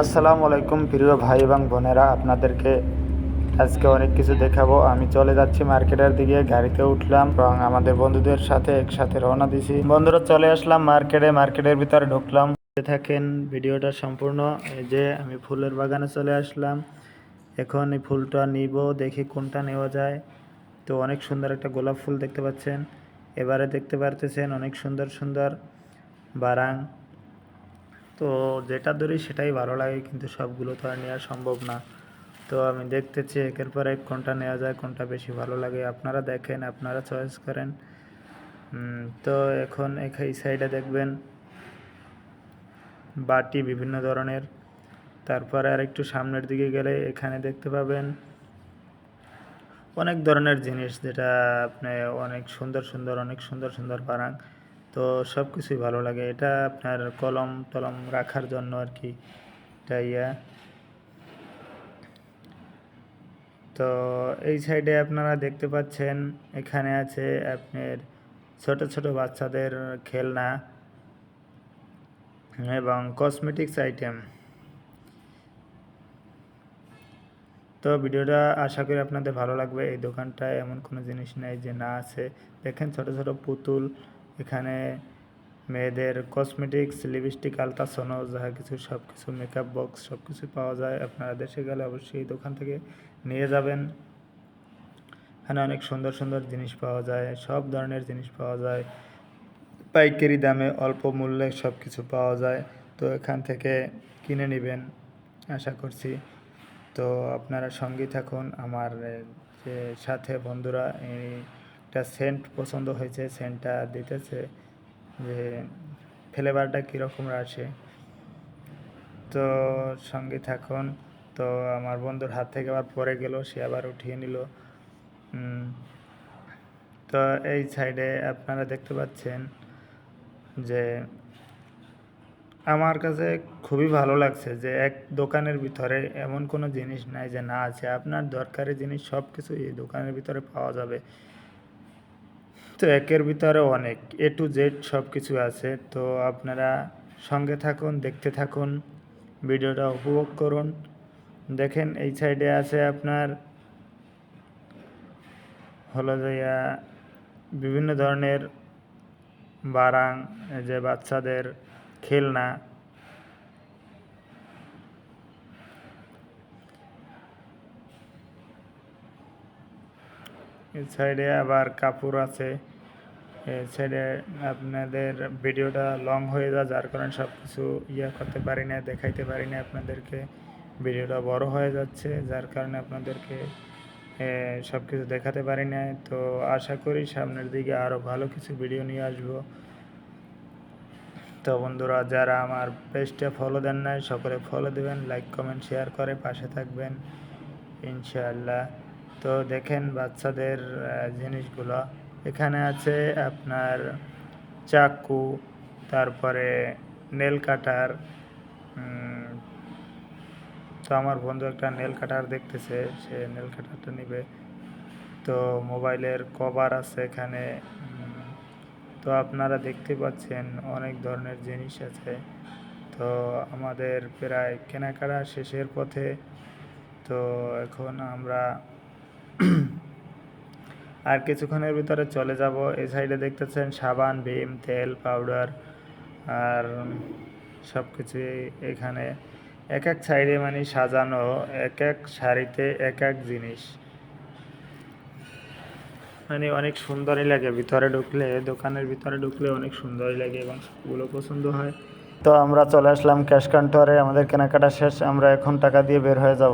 আসসালামু আলাইকুম প্রিয় ভাই এবং বোনেরা, আপনাদেরকে আজকে অনেক কিছু দেখাবো। আমি চলে যাচ্ছি মার্কেটের দিকে, গাড়িতে উঠলাম এবং আমাদের বন্ধুদের সাথে একসাথে রওনা দিছি। বন্ধুরা, চলে আসলাম মার্কেটে, মার্কেটের ভিতরে ঢুকলাম। থাকেন, ভিডিওটা সম্পূর্ণ। এই যে আমি ফুলের বাগানে চলে আসলাম। এখন এই ফুলটা নিব, দেখি কোনটা নেওয়া যায়। তো অনেক সুন্দর একটা গোলাপ ফুল দেখতে পাচ্ছেন। এবারে দেখতে পারতেছেন অনেক সুন্দর সুন্দর বারাং। তো যেটা ধরি সেটাই ভালো লাগে, কিন্তু সবগুলো তো আর নেওয়া সম্ভব না। তো আমি দেখতেছি একের পর এক কোনটা নেওয়া যায়, কোনটা বেশি ভালো লাগে। আপনারা দেখেন, আপনারা চয়েস করেন। তো এখন এখ- এই সাইডে দেখবেন, বাটি বিভিন্ন ধরনের। তারপরে আর একটু সামনের দিকে গেলে এখানে দেখতে পাবেন, অনেক ধরনের জিনিস যেটা আপনি অনেক সুন্দর সুন্দর, অনেক সুন্দর সুন্দর বানান তো সব কিছুই ভালো লাগে। এটা আপনার কলম টলম রাখার জন্য আর কি। এটা ইয়া। তো এই সাইডে আপনারা দেখতে পাচ্ছেন, এখানে আছে আপনার ছোট ছোট বাচ্চাদের খেলনা এবং কসমেটিক্স আইটেম তো ভিডিওটা আশা করি আপনাদের ভালো লাগবে। এই দোকানটায় এমন কোনো জিনিস নেই যে না আছে। দেখেন ছোট ছোট পুতুল এখানে মেয়েদের কসমেটিক্স লিপস্টিক আলট্রাসোনো যাহা কিছু সব কিছু মেকআপ বক্স সব কিছু পাওয়া যায়। আপনারা দেশে গেলে অবশ্যই দোকান থেকে নিয়ে যাবেন। এখানে অনেক সুন্দর সুন্দর জিনিস পাওয়া যায়, সব ধরনের জিনিস পাওয়া যায়। পাইকারি দামে অল্প মূল্যে সব কিছু পাওয়া যায়। তো এখান থেকে কিনে নেবেন, আশা করছি। তো আপনারা সঙ্গী থাকুন। আমার যে সাথে বন্ধুরা, এই একটা সেন্ট পছন্দ হয়েছে সেন্টটা দিতেছে যে ফ্লেভারটা কীরকম আসে। তো সঙ্গে থাকুন, তো আমার বন্ধুর হাত থেকে আবার পরে গেল, সে আবার উঠিয়ে নিল। তো এই সাইডে আপনারা দেখতে পাচ্ছেন যে আমার কাছে খুবই ভালো লাগছে যে এক দোকানের ভিতরে এমন কোনো জিনিস নাই যে না আছে, আপনার দরকারি জিনিস সব কিছু এই দোকানের ভিতরে পাওয়া যাবে। তো একের ভিতরে অনেক এ টু জেড সব কিছু আছে তো আপনারা সঙ্গে থাকুন দেখতে থাকুন ভিডিওটা উপভোগ করুন। দেখেন এই সাইডে আছে আপনার হলো যে ইয়া, বিভিন্ন ধরনের বারাং যে বাচ্চাদের খেলনা। এই সাইডে আবার কাপড় আছে। সাইডে আপনাদের ভিডিওটা লং হয়ে যায় যার কারণে সব কিছু ইয়ে করতে পারি না, দেখাইতে পারি না আপনাদেরকে। ভিডিওটা বড় হয়ে যাচ্ছে, যার কারণে আপনাদেরকে সব কিছু দেখাতে পারি না। তো আশা করি সামনের দিকে আরও ভালো কিছু ভিডিও নিয়ে আসব। তো বন্ধুরা, যারা আমার পেজটা ফলো দেন নাই, সকলে ফলো দেবেন লাইক কমেন্ট শেয়ার করে পাশে থাকবেন, ইনশাআল্লাহ। তো দেখেন বাচ্চাদের জিনিসগুলো। এখানে আছে আপনার চাকু, তারপরে নেল কাটার তো আমার বন্ধু একটা নেল কাটার দেখতেছে, সে নেল কাটারটা নিবে। তো মোবাইলের কভার আছে এখানে তো আপনারা দেখতে পাচ্ছেন অনেক ধরনের জিনিস আছে। তো আমাদের প্রায় কেনাকাটা শেষের পথে, তো এখন আমরা আর কিছুক্ষণের ভিতরে চলে যাব। এই সাইডে দেখতেছেন সাবান, ভীম, তেল, পাউডার আর সব কিছুই এখানে। এক এক সাইডে মানে সাজানো এক এক শাড়িতে এক এক জিনিস। মানে অনেক সুন্দরই লাগে ভিতরে ঢুকলে, দোকানের ভিতরে ঢুকলে অনেক সুন্দরই লাগে এবং সবগুলো পছন্দ হয়। তো আমরা চলে আসলাম ক্যাশ কাউন্টারে আমাদের কেনাকাটা শেষ, আমরা এখন টাকা দিয়ে বের হয়ে যাব।